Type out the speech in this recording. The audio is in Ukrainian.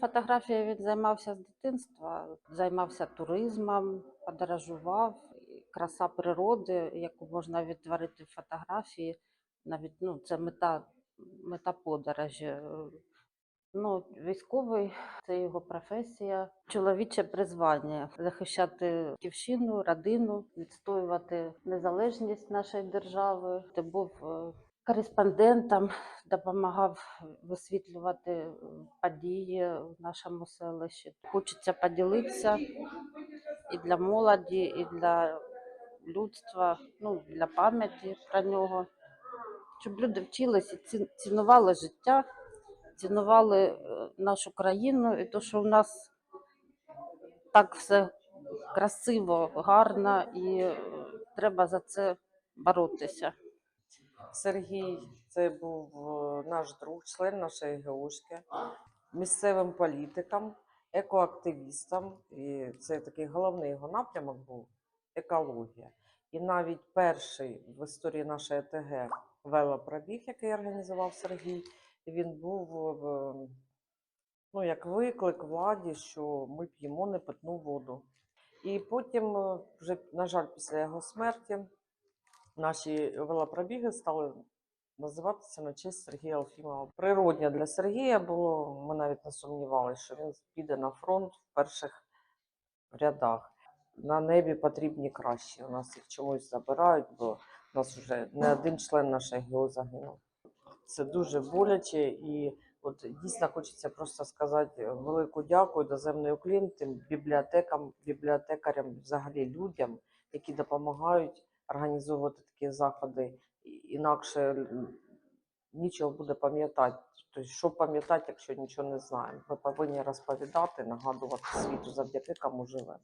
Фотографією він займався з дитинства, займався туризмом, подорожував. Краса природи, яку можна відтворити в фотографії, навіть ну, це мета, мета подорожі. Ну, військовий це його професія, чоловіче призвання захищати батьківщину, родину, відстоювати незалежність нашої держави. Ти був кореспондентом, допомагав висвітлювати е, події в нашому селищі. Хочеться поділитися і для молоді, і для людства, ну для пам'яті про нього, щоб люди вчилися, ці- цінували життя цінували е, нашу країну і те, що в нас так все красиво, гарно, і е, треба за це боротися. Сергій це був е, наш друг, член нашої ГУшки, місцевим політиком, екоактивістом. І це такий головний його напрямок був екологія. І навіть перший в історії нашої ТГ велопробіг, який організував Сергій, він був е, ну, як виклик владі, що ми п'ємо непитну воду. І потім, е, вже, на жаль, після його смерті, наші велопробіги стали називатися на честь Сергія Алфімова. Природня для Сергія було, ми навіть не сумнівалися, що він піде на фронт в перших рядах. На небі потрібні кращі. У нас їх чомусь забирають, бо у нас вже не один член нашої ГО загинув. Це дуже боляче і от дійсно хочеться просто сказати велику дякую доземний уклін тим бібліотекам, бібліотекарям, взагалі людям, які допомагають організовувати такі заходи. Інакше нічого буде пам'ятати. Тобто, що пам'ятати, якщо нічого не знаємо? Ми повинні розповідати, нагадувати світу, завдяки кому живемо.